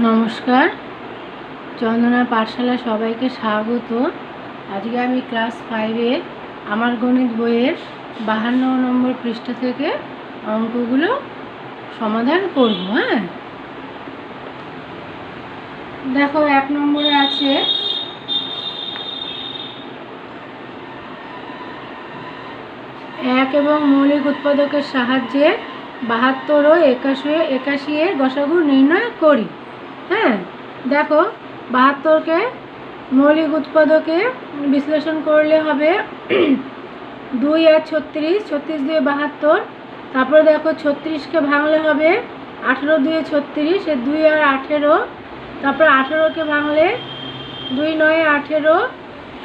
নমস্কার। চন্দনা পাঠশালা সবাইকে স্বাগত। আজকে আমি ক্লাস ফাইভে আমার গণিত বইয়ের বাহান্ন নম্বর পৃষ্ঠা থেকে অঙ্কগুলো সমাধান করব হ্যাঁ? দেখো, এক নম্বরে আছে, এক এবং মৌলিক উৎপাদকের সাহায্যে বাহাত্তর ও একাশি একাশি এর গসাগু নির্ণয় করি। হ্যাঁ দেখো, বাহাত্তরকে মৌলিক উৎপাদকে বিশ্লেষণ করলে হবে দুই আর ছত্রিশ ছত্রিশ দিয়ে বাহাত্তর। তারপরে দেখো, ছত্রিশকে ভাঙলে হবে আঠেরো দুয়ে ছত্রিশ, এ দুই আর আঠেরো। তারপর আঠেরোকে ভাঙলে দুই নয় আঠেরো,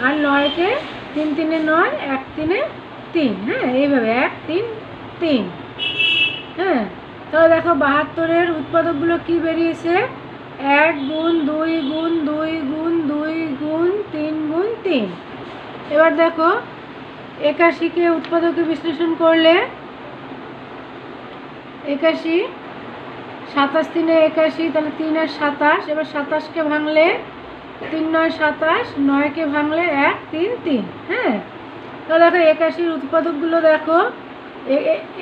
আর নয়কে তিন তিনে নয়, এক তিনে তিন। হ্যাঁ এইভাবে এক, তিন তিন। হ্যাঁ তাহলে দেখো, বাহাত্তরের উৎপাদকগুলো কি বেরিয়েছে? এক গুণ দুই গুণ দুই গুণ দুই গুণ তিন গুণ তিন। এবার দেখো একাশিকে উৎপাদকে বিশ্লেষণ করলে? একাশি, সাতাশ তিনে একাশি, তাহলে তিন আর সাতাশ, এবার সাতাশকে ভাঙলে তিন নয় সাতাশ নয়কে ভাঙলে এক, তিন তিন হ্যাঁ? তাহলে দেখো, একাশির উৎপাদকগুলো দেখো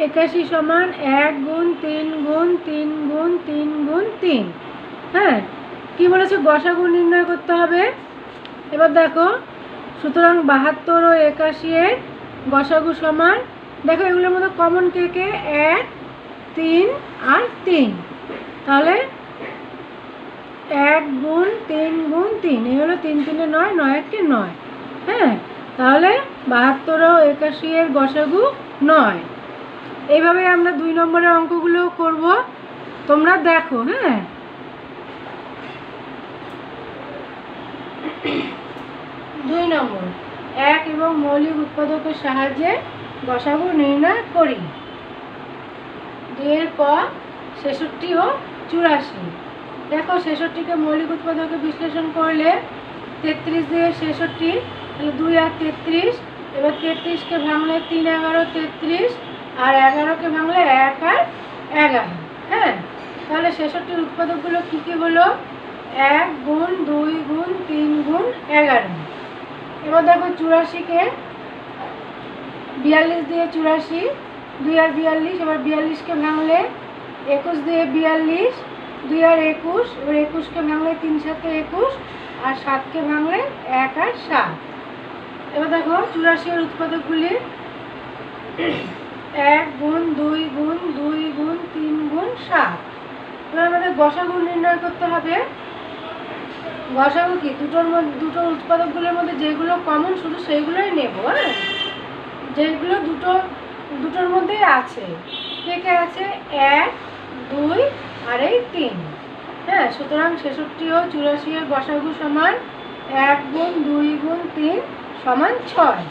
একাশি সমান এক গুণ তিন গুণ তিন গুণ তিন গুণ তিন। হ্যাঁ কি বলেছে? গসাগু নির্ণয় করতে হবে। এবার দেখো, সুতরাং বাহাত্তর ও একাশি এর গসাগু সমান। দেখো, এগুলোর মধ্যে কমন কে কে? এক, তিন আর তিন। তাহলে এক গুণ তিন গুণ তিন, এই হলো তিন তিনে নয় নয় একে নয়। হ্যাঁ তাহলে বাহাত্তর ও একাশি এর গসাগু নয়। এইভাবে আমরা দুই নম্বরের অঙ্কগুলো করব। তোমরা দেখো হ্যাঁ। দুই নম্বর। এক এবং মৌলিক উৎপাদকের সাহায্যে গসাগু নির্ণয় করি। দুইয়ের ক ছেষট্টি ও চুরাশি। দেখো, ছেষট্টিকে মৌলিক উৎপাদকে বিশ্লেষণ করলে তেত্রিশ দিয়ে ছেষট্টি, তাহলে দুই আর তেত্রিশ, এবার তেত্রিশকে ভাঙলে তিন, এগারো, তেত্রিশ, আর এগারোকে ভাঙলে এক আর এগারো হ্যাঁ? তাহলে ছেষট্টির উৎপাদকগুলো কী কী হলো? এক গুণ দুই গুণ তিন গুণ এগারো। এবার দেখো চুরাশিকে বিয়াল্লিশ দিয়ে চুরাশি, দুই আর বিয়াল্লিশ, এবার বিয়াল্লিশকে ভাঙলে একুশ দিয়ে বিয়াল্লিশ, দুই আর একুশ, এবার একুশকে ভাঙলে তিন, সাতে একুশ, আর সাতকে ভাঙলে এক আর সাত। এবার দেখো চুরাশি এর উৎপাদকগুলি। এক গুণ, দুই গুণ দুই গুণ, তিন গুণ, সাত। এবার আমাদের গসাগু নির্ণয় করতে হবে। গসাগু কি দুটোর মধ্যে, দুটো উৎপাদকগুলোর মধ্যে যেগুলো কমন শুধু সেইগুলোই নেব হ্যাঁ? যেগুলো দুটো, দুটোর মধ্যেই আছে। কে কে আছে? এক, দুই আর এই তিন। হ্যাঁ সুতরাং ছেষট্টি ও চুরাশি এর গসাগু সমান এক গুণ দুই গুণ তিন সমান ছয়।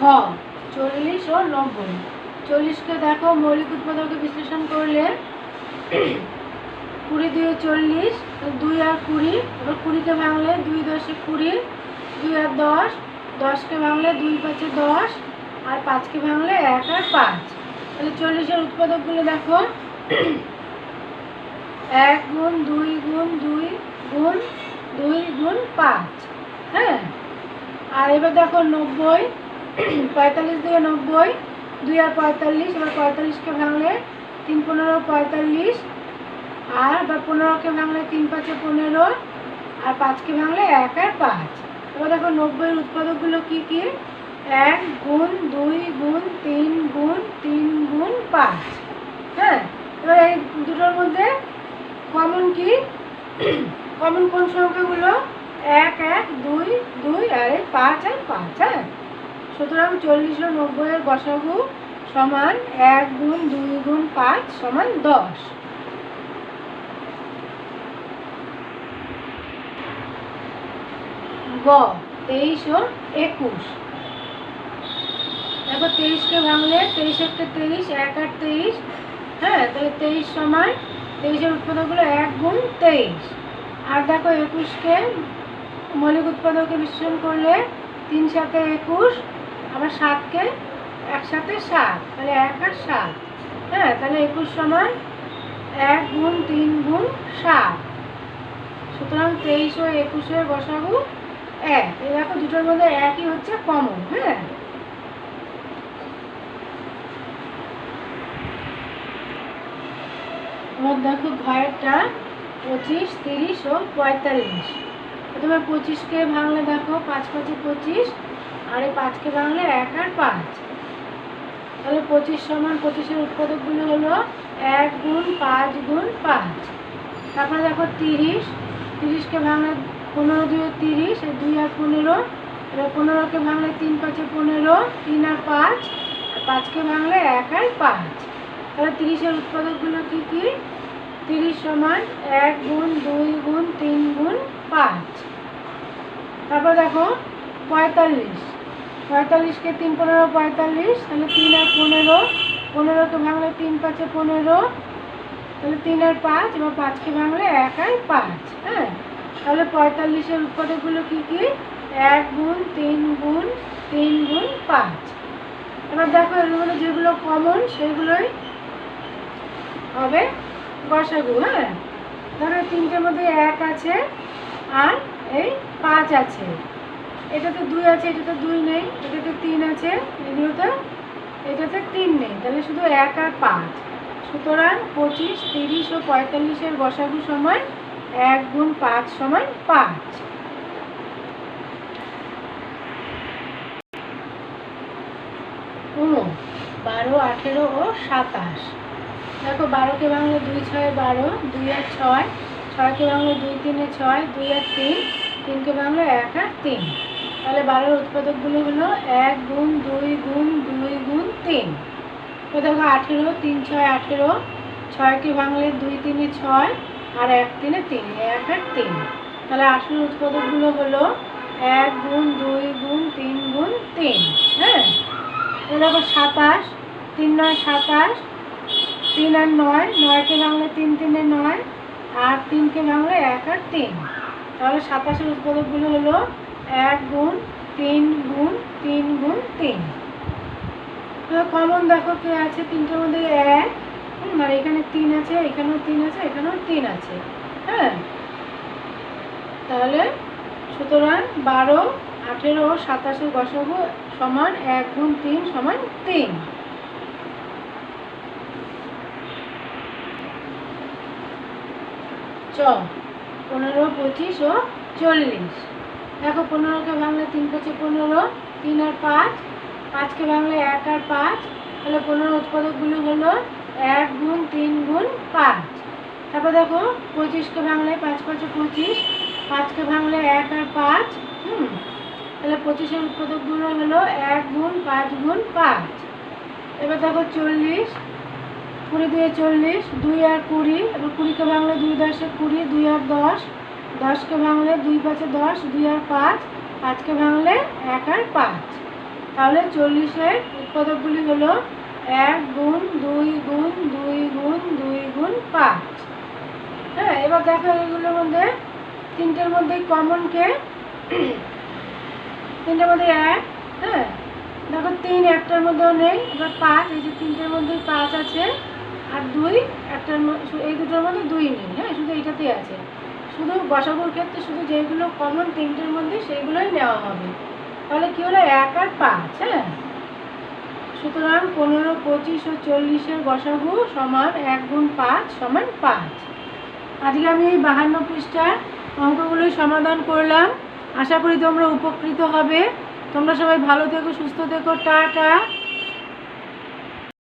খ, চল্লিশ ও নব্বই। চল্লিশকে দেখো, মৌলিক উৎপাদকে বিশ্লেষণ করলে কুড়ি দুই চল্লিশ দুই আর কুড়ি, এবার কুড়িকে ভাঙলে দুই দশে কুড়ি, দুই আর দশ, দশকে ভাঙলে দুই পাঁচে দশ, আর পাঁচকে ভাঙলে এক আর পাঁচ। তাহলে চল্লিশের উৎপাদকগুলো দেখো, এক গুণ দুই গুণ দুই গুণ দুই গুণ পাঁচ হ্যাঁ? আর এবার দেখো নব্বই, পঁয়তাল্লিশ দিয়ে নব্বই দুই আর পঁয়তাল্লিশ এবার পঁয়তাল্লিশকে ভাঙলে তিন পনেরো, পঁয়তাল্লিশ। আর বা পনেরোকে ভাঙলে তিন পাঁচে পনেরো। আর পাঁচকে ভাঙলে এক আর পাঁচ। এবার দেখো নব্বইয়ের উৎপাদকগুলো কি কি? এক গুণ দুই গুণ তিন গুণ তিন গুণ পাঁচ। হ্যাঁ? এবার এই দুটোর মধ্যে কমন কি? কমন কোন সংখ্যাগুলো? এক এক, দুই দুই, আর এই পাঁচ, আর পাঁচ হ্যাঁ? সুতরাং চল্লিশ ও নব্বইয়ের গসাগু সমান এক গুণ দুই গুণ পাঁচ সমান দশ। গ, তেইশ ও একুশ। দেখো তেইশকে ভাঙলে তেইশ একটা তেইশ, এক আর তেইশ হ্যাঁ তাহলে তেইশ সমান, তেইশের উৎপাদকগুলো এক গুণ তেইশ। আর দেখো একুশকে মৌলিক উৎপাদকে বিশ্লেষণ করলে তিন সাথে একুশ আবার সাতকে একসাথে সাত, তাহলে এক আর সাত। হ্যাঁ তাহলে একুশ সমান এক গুণ তিন গুণ সাত। সুতরাং তেইশ ও একুশের বসাবো এক। এই দেখো দুটোর মধ্যে একই হচ্ছে কমন হ্যাঁ? দেখো ঘরেরটা পঁচিশ, তিরিশ ও পঁয়তাল্লিশ। প্রথমে পঁচিশকে ভাঙলে দেখো পাঁচ, পাঁচে পঁচিশ আর এই পাঁচকে ভাঙলে এক আর পাঁচ। তাহলে পঁচিশ সমান পঁচিশের উৎপাদকগুলো হলো এক গুণ পাঁচ গুণ পাঁচ। তারপরে দেখো তিরিশ। তিরিশকে ভাঙলে পনেরো দুই তিরিশ দুই আর পনেরো। এবার পনেরোকে ভাঙলে তিন পাঁচে পনেরো, তিন আর পাঁচ। আর পাঁচকে ভাঙলে এক আর পাঁচ। তাহলে তিরিশের উৎপাদকগুলো কী কী? তিরিশ সমান এক গুণ, দুই গুণ, তিন গুণ, পাঁচ। তারপর দেখো পঁয়তাল্লিশ। পঁয়তাল্লিশকে তিন পনেরো পঁয়তাল্লিশ, তাহলে তিন আর পনেরো পনেরোকে ভাঙলে তিন পাঁচে পনেরো, তাহলে তিন আর পাঁচ, এবার পাঁচকে ভাঙলে এক আর পাঁচ হ্যাঁ? তাহলে পঁয়তাল্লিশের উৎপাদকগুলো কী কী? এক গুণ, তিন গুণ তিন গুণ পাঁচ। এবার দেখো এর যেগুলো কমন সেগুলোই হবে বসাগু হ্যাঁ? ধরো তিনটের মধ্যে এক আছে আর এই পাঁচ আছে। এটাতে দুই আছে, এটাতে দুই নেই, এটাতে তিন আছে এগুলোতে এটাতে তিন নেই। তাহলে শুধু এক আর পাঁচ। সুতরাং পঁচিশ, তিরিশ ও পঁয়তাল্লিশের বসাগু সময় এক গুণ পাঁচ সমান পাঁচ। ও বারো, আঠেরো ও সাতাশ। দেখো বারোকে ভাঙলে দুই ছয় বারো, দুই আর ছয়, ছয়কে ভাঙলে দুই তিনে ছয়, দুই আর তিন, তিনকে ভাঙলে এক আর তিন। তাহলে বারোর উৎপাদকগুলো হলো এক গুণ দুই গুণ দুই গুণ তিন। তো দেখো আঠেরো, তিন ছয় আঠেরো, ছয়কে ভাঙলে দুই তিনে ছয় আর এক তিনে তিন এক আর তিন। তাহলে আঠেরোর উৎপাদকগুলো হলো এক গুণ দুই গুণ তিন গুণ তিন হ্যাঁ? তো দেখো সাতাশ, তিন নয় সাতাশ, তিন আর নয়, নয়কে ভাঙলে তিন তিনে নয় আর তিনকে ভাঙলে এক আর তিন। তাহলে সাতাশের উৎপাদকগুলো হলো এক গুণ তিন গুণ তিন গুণ তিন। কমন দেখো কে আছে? তিনটের মধ্যে এক আর এখানে তিন আছে, এখানেও তিন আছে, এখানেও তিন আছে হ্যাঁ। তাহলে সুতরাং বারো, আঠেরো ও সাতাশের বসাবো সমান এক গুণ তিন সমান তিন। চ, পনেরো, পঁচিশ ও চল্লিশ। দেখো, পনেরোকে ভাঙলে তিন পাঁচে পনেরো, তিন আর পাঁচ, পাঁচকে ভাঙলে এক আর পাঁচ, তাহলে পনেরো উৎপাদকগুলো হলো এক গুণ তিন গুণ পাঁচ। তারপর দেখো, পঁচিশকে ভাঙলে পাঁচ, পাঁচে, পঁচিশ, পাঁচকে ভাঙলে এক আর পাঁচ, হুম, তাহলে পঁচিশের উৎপাদকগুলো হলো এক গুণ পাঁচ গুণ পাঁচ। এবার দেখো চল্লিশ, কুড়ি দুয়ে চল্লিশ, দুই আর কুড়ি, এবার কুড়িকে ভাঙলে দুই দশে কুড়ি, দুই আর দশ দশকে ভাঙলে দুই পাঁচে দশ, দুই আর পাঁচ পাঁচকে ভাঙলে এক আর পাঁচ। তাহলে চল্লিশের উৎপাদকগুলি হলো এক গুণ দুই গুণ দুই গুণ দুই গুণ পাঁচ। হ্যাঁ এবার দেখো এইগুলোর মধ্যে তিনটের মধ্যে কমনকে তিনটের মধ্যে এক হ্যাঁ। দেখো তিন একটার মধ্যেও নেই, এবার পাঁচ, এই যে তিনটের মধ্যে পাঁচ আছে, আর দুই একটার এই দুটোর মধ্যে দুই নেই হ্যাঁ শুধু এইটাতেই আছে। শুধু বসাগুর ক্ষেত্রে শুধু যেগুলো কমন তিনটের মধ্যে সেইগুলোই নেওয়া হবে। তাহলে কী হলো? এক আর পাঁচ হ্যাঁ? সুতরাং পনেরো, পঁচিশ ও চল্লিশের বসাগু সমান এক গুণ পাঁচ সমান পাঁচ। আজকে আমি এই বাহান্ন পৃষ্ঠার অঙ্কগুলোই সমাধান করলাম। আশা করি তোমরা উপকৃত হবে। তোমরা সবাই ভালো থেকো, সুস্থ থেকো, টাটা।